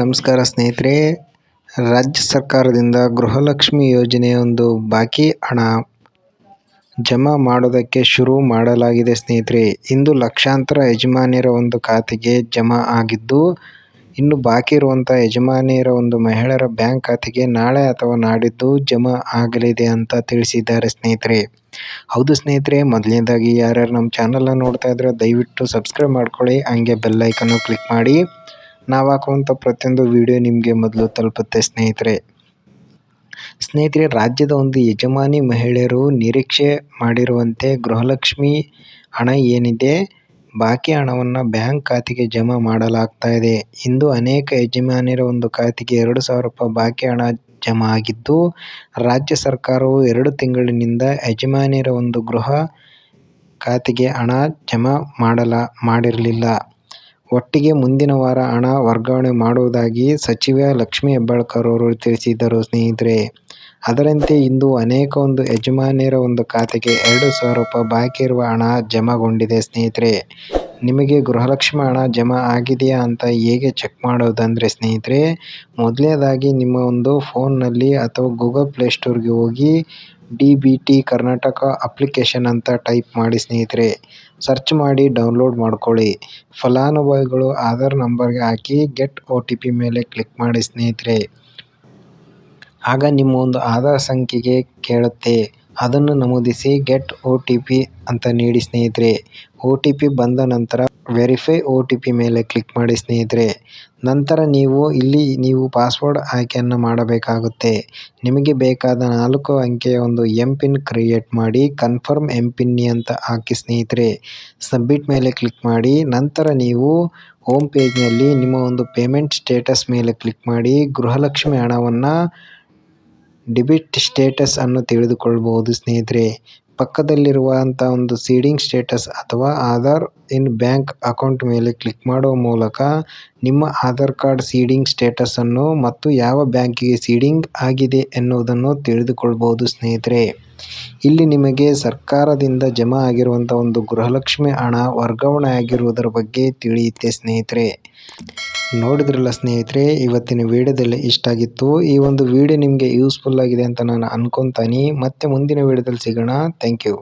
ನಮಸ್ಕಾರ ಸ್ನೇಹಿತರೆ. ರಾಜ್ಯ ಸರ್ಕಾರದಿಂದ ಗೃಹಲಕ್ಷ್ಮಿ ಯೋಜನೆಯ ಒಂದು ಬಾಕಿ ಹಣ ಜಮಾ ಮಾಡೋದಕ್ಕೆ ಶುರು ಮಾಡಲಾಗಿದೆ ಸ್ನೇಹಿತರೆ. ಇಂದು ಲಕ್ಷಾಂತರ ಯಜಮಾನಿಯರ ಒಂದು ಖಾತೆಗೆ ಜಮಾ ಆಗಿದ್ದು, ಇನ್ನು ಬಾಕಿ ಇರುವಂಥ ಯಜಮಾನಿಯರ ಒಂದು ಮಹಿಳೆಯರ ಬ್ಯಾಂಕ್ ಖಾತೆಗೆ ನಾಳೆ ಅಥವಾ ನಾಡಿದ್ದು ಜಮಾ ಆಗಲಿದೆ ಅಂತ ತಿಳಿಸಿದ್ದಾರೆ ಸ್ನೇಹಿತರೆ. ಹೌದು ಸ್ನೇಹಿತರೆ, ಮೊದಲನೇದಾಗಿ ಯಾರ್ಯಾರು ನಮ್ಮ ಚಾನಲನ್ನು ನೋಡ್ತಾ ಇದ್ರೆ ದಯವಿಟ್ಟು ಸಬ್ಸ್ಕ್ರೈಬ್ ಮಾಡ್ಕೊಳ್ಳಿ. ಹಂಗೆ ಬೆಲ್ಲೈಕನ್ನು ಕ್ಲಿಕ್ ಮಾಡಿ. ನಾವು ಹಾಕುವಂಥ ಪ್ರತಿಯೊಂದು ವಿಡಿಯೋ ನಿಮಗೆ ಮೊದಲು ತಲುಪುತ್ತೆ ಸ್ನೇಹಿತರೆ. ಸ್ನೇಹಿತರೆ, ರಾಜ್ಯದ ಒಂದು ಯಜಮಾನಿ ಮಹಿಳೆಯರು ನಿರೀಕ್ಷೆ ಮಾಡಿರುವಂತೆ ಗೃಹಲಕ್ಷ್ಮಿ ಹಣ ಏನಿದೆ, ಬಾಕಿ ಹಣವನ್ನು ಬ್ಯಾಂಕ್ ಖಾತೆಗೆ ಜಮಾ ಮಾಡಲಾಗ್ತಾ ಇದೆ. ಇಂದು ಅನೇಕ ಯಜಮಾನಿಯರ ಒಂದು ಖಾತೆಗೆ ಎರಡು ಸಾವಿರ ರೂಪಾಯಿ ಬಾಕಿ ಹಣ ಜಮಾ ಆಗಿದ್ದು, ರಾಜ್ಯ ಸರ್ಕಾರವು ಎರಡು ತಿಂಗಳಿನಿಂದ ಯಜಮಾನಿಯರ ಒಂದು ಗೃಹ ಖಾತೆಗೆ ಹಣ ಜಮಾ ಮಾಡಲ, ಮಾಡಿರಲಿಲ್ಲ. ಒಟ್ಟಿಗೆ ಮುಂದಿನ ವಾರ ಹಣ ವರ್ಗಾವಣೆ ಮಾಡುವುದಾಗಿ ಸಚಿವೆ ಲಕ್ಷ್ಮೀ ಹೆಬ್ಬಾಳ್ಕರ್ ಅವರು ತಿಳಿಸಿದ್ದರು, ಸ್ನೇಹಿತರೆ. ಅದರಂತೆ ಇಂದು ಅನೇಕ ಒಂದು ಯಜಮಾನಿಯರ ಒಂದು ಖಾತೆಗೆ ಎರಡು ಸಾವಿರ ರೂಪಾಯಿ ಬಾಕಿ ಇರುವ ಹಣ ಜಮಾಗೊಂಡಿದೆ, ಸ್ನೇಹಿತರೆ. ನಿಮಗೆ ಗೃಹಲಕ್ಷ್ಮಿ ಹಣ ಜಮಾ ಆಗಿದೆಯಾ ಅಂತ ಹೇಗೆ ಚೆಕ್ ಮಾಡೋದಂದರೆ ಸ್ನೇಹಿತರೆ, ಮೊದಲನೇದಾಗಿ ನಿಮ್ಮ ಒಂದು ಫೋನ್ನಲ್ಲಿ ಅಥವಾ ಗೂಗಲ್ ಪ್ಲೇಸ್ಟೋರ್ಗೆ ಹೋಗಿ D B T Karnataka application ಅಂತ ಟೈಪ್ ಮಾಡಿ ಸ್ನೇಹಿತರೆ. ಸರ್ಚ್ ಮಾಡಿ ಡೌನ್ಲೋಡ್ ಮಾಡ್ಕೊಳ್ಳಿ. ಫಲಾನುಭವಿಗಳು ಆಧಾರ್ ನಂಬರ್ಗೆ ಹಾಕಿ ಗೆಟ್ ಒ ಟಿ ಪಿ ಮೇಲೆ ಕ್ಲಿಕ್ ಮಾಡಿ ಸ್ನೇಹಿತರೆ. ಆಗ ನಿಮ್ಮ ಒಂದು ಆಧಾರ್ ಸಂಖ್ಯೆಗೆ ಕೇಳುತ್ತೆ. ಅದನ್ನು ನಮೂದಿಸಿ ಗೆಟ್ ಒ ಟಿ ಪಿ ಅಂತ ನೀಡಿ ಸ್ನೇಹಿತರೆ. ಒ ಟಿ ಪಿ ಬಂದ ನಂತರ ವೆರಿಫೈ ಒ ಟಿ ಪಿ ಮೇಲೆ ಕ್ಲಿಕ್ ಮಾಡಿ ಸ್ನೇಹಿತರೆ. ನಂತರ ನೀವು ಇಲ್ಲಿ ನೀವು ಪಾಸ್ವರ್ಡ್ ಆಯ್ಕೆಯನ್ನು ಮಾಡಬೇಕಾಗುತ್ತೆ. ನಿಮಗೆ ಬೇಕಾದ ನಾಲ್ಕು ಅಂಕೆಯ ಒಂದು ಎಂ ಪಿನ್ ಕ್ರಿಯೇಟ್ ಮಾಡಿ ಕನ್ಫರ್ಮ್ ಎಂ ಪಿನ್ನಿ ಅಂತ ಹಾಕಿ ಸ್ನೇಹಿತರೆ. ಸಬ್ಮಿಟ್ ಮೇಲೆ ಕ್ಲಿಕ್ ಮಾಡಿ, ನಂತರ ನೀವು ಹೋಮ್ ಪೇಜ್ನಲ್ಲಿ ನಿಮ್ಮ ಒಂದು ಪೇಮೆಂಟ್ ಸ್ಟೇಟಸ್ ಮೇಲೆ ಕ್ಲಿಕ್ ಮಾಡಿ ಗೃಹಲಕ್ಷ್ಮಿ ಹಣವನ್ನು ಡೆಬಿಟ್ ಸ್ಟೇಟಸ್ ಅನ್ನು ತಿಳಿದುಕೊಳ್ಳಬಹುದು, ಸ್ನೇಹಿತರೆ. ಪಕ್ಕದಲ್ಲಿರುವಂತ ಒಂದು ಸೀಡಿಂಗ್ ಸ್ಟೇಟಸ್ ಅಥವಾ ಆಧಾರ್ ಇನ್ ಬ್ಯಾಂಕ್ ಅಕೌಂಟ್ ಮೇಲೆ ಕ್ಲಿಕ್ ಮಾಡುವ ಮೂಲಕ ನಿಮ್ಮ ಆಧಾರ್ ಕಾರ್ಡ್ ಸೀಡಿಂಗ್ ಸ್ಟೇಟಸನ್ನು ಮತ್ತು ಯಾವ ಬ್ಯಾಂಕಿಗೆ ಸೀಡಿಂಗ್ ಆಗಿದೆ ಎನ್ನುವುದನ್ನು ತಿಳಿದುಕೊಳ್ಳಬಹುದು, ಸ್ನೇಹಿತರೆ. ಇಲ್ಲಿ ನಿಮಗೆ ಸರ್ಕಾರದಿಂದ ಜಮಾ ಆಗಿರುವಂಥ ಒಂದು ಗೃಹಲಕ್ಷ್ಮಿ ಹಣ ವರ್ಗಾವಣೆ ಆಗಿರುವುದರ ಬಗ್ಗೆ ತಿಳಿಯುತ್ತೆ, ಸ್ನೇಹಿತರೆ. ನೋಡಿದ್ರಲ್ಲ ಸ್ನೇಹಿತರೆ, ಇವತ್ತಿನ ವಿಡಿಯೋದಲ್ಲಿ ಇಷ್ಟ ಆಗಿತ್ತು ಈ ಒಂದು ವಿಡಿಯೋ ನಿಮಗೆ ಯೂಸ್ಫುಲ್ ಆಗಿದೆ ಅಂತ ನಾನು ಅನ್ಕೊತಾನೆ. ಮತ್ತೆ ಮುಂದಿನ ವಿಡಿಯೋದಲ್ಲಿ ಸಿಗೋಣ. Thank you